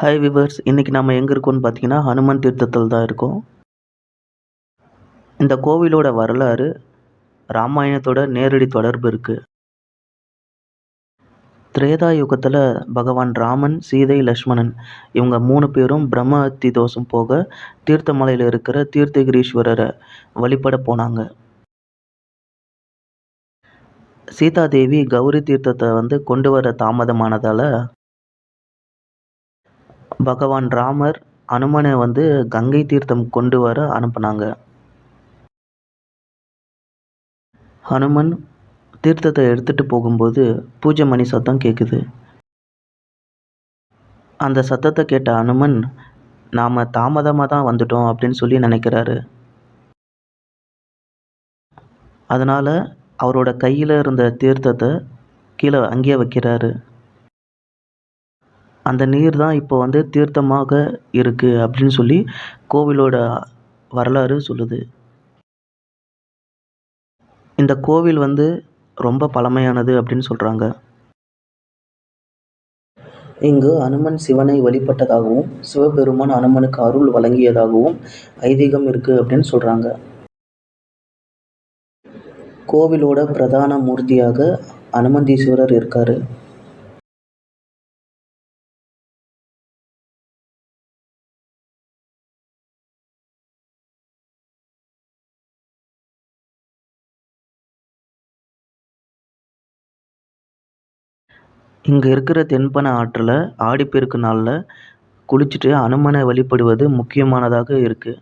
Hi viewers இன்றைக்கி நம்ம எங்கே இருக்கோம்னு பார்த்தீங்கன்னா ஹனுமன் தீர்த்தத்தில் தான் இருக்கோம். இந்த கோவிலோட வரலாறு ராமாயணத்தோட நேரடி தொடர்பு இருக்குது திரேதா யுகத்தில் பகவான் ராமன் சீதை லக்ஷ்மணன் இவங்க மூணு பேரும் பிரம்ம அத்தி தோஷம் போக தீர்த்தமலையில் இருக்கிற தீர்த்தகிரீஸ்வரரை வழிபட போனாங்க. சீதாதேவி கௌரி தீர்த்தத்தை வந்து கொண்டு வர தாமதமானதால் பகவான் ராமர் அனுமனை வந்து கங்கை தீர்த்தம் கொண்டு வர அனுப்புனாங்க. ஹனுமன் தீர்த்தத்தை எடுத்துகிட்டு போகும்போது பூஜை மணி சத்தம் கேட்குது அந்த சத்தத்தை கேட்ட அனுமன் நாம் தாமதமாக தான் வந்துட்டோம் அப்படின்னு சொல்லி நினைக்கிறாரு. அதனால் அவரோட கையில் இருந்த தீர்த்தத்தை கீழே அங்கேயே வைக்கிறாரு. அந்த நீர் தான் இப்போ வந்து தீர்த்தமாக இருக்குது அப்படின்னு சொல்லி கோவிலோட வரலாறு சொல்லுது. இந்த கோவில் வந்து ரொம்ப பழமையானது அப்படின்னு சொல்கிறாங்க இங்கு அனுமன் சிவனை வழிபட்டதாகவும் சிவபெருமான் அனுமனுக்கு அருள் வழங்கியதாகவும் ஐதீகம் இருக்குது அப்படின்னு சொல்கிறாங்க கோவிலோட பிரதான மூர்த்தியாக அனுமந்தீஸ்வரர் இருக்கார். இங்கே இருக்கிற தென்பன ஆற்றில் ஆடிப்பெருக்கு நாளில் குளிச்சுட்டு அனுமனை வழிபடுவது முக்கியமானதாக இருக்குது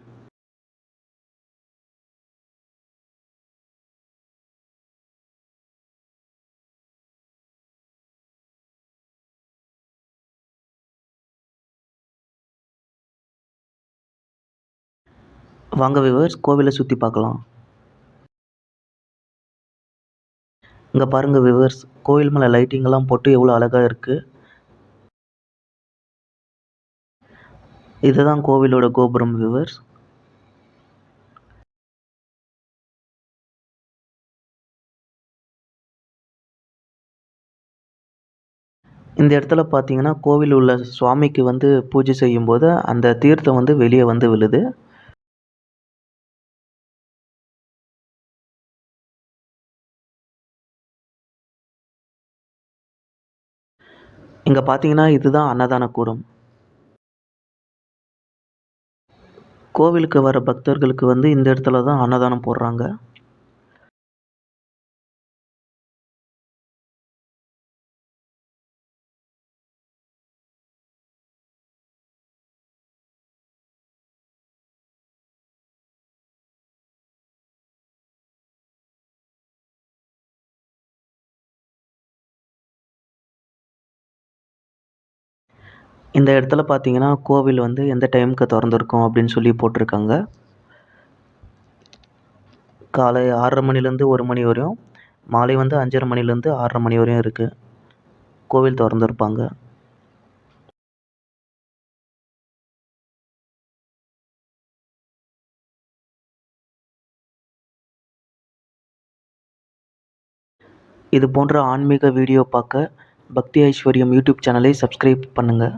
வாங்க விவர்ஸ் கோவிலை சுற்றி பார்க்கலாம். இங்கே பாருங்கள் விவர்ஸ் கோவில் மேலே லைட்டிங்கெல்லாம் போட்டு எவ்வளோ அழகாக இருக்குது இதுதான் கோவிலோட கோபுரம் விவர்ஸ் இந்த இடத்துல பார்த்தீங்கன்னா கோவில் உள்ள சுவாமிக்கு வந்து பூஜை செய்யும்போது அந்த தீர்த்தம் வந்து வெளியே வந்து விழுது. இங்கே பார்த்தீங்கன்னா இதுதான் அன்னதான கூடம். கோவிலுக்கு வர பக்தர்களுக்கு வந்து இந்த இடத்துல தான் அன்னதானம் போடுறாங்க. இந்த இடத்துல பார்த்தீங்கன்னா கோவில் வந்து எந்த டைமுக்கு திறந்துருக்கும் அப்படின்னு சொல்லி போட்டிருக்காங்க. காலை ஆறரை மணிலேருந்து ஒரு மணி வரையும் மாலை வந்து அஞ்சரை மணிலேருந்து ஆறரை மணி வரையும் இருக்குது கோவில் திறந்துருப்பாங்க. இது போன்ற ஆன்மீக வீடியோ பார்க்க பக்தி ஐஸ்வர்யம் யூடியூப் சேனலை சப்ஸ்கிரைப் பண்ணுங்கள்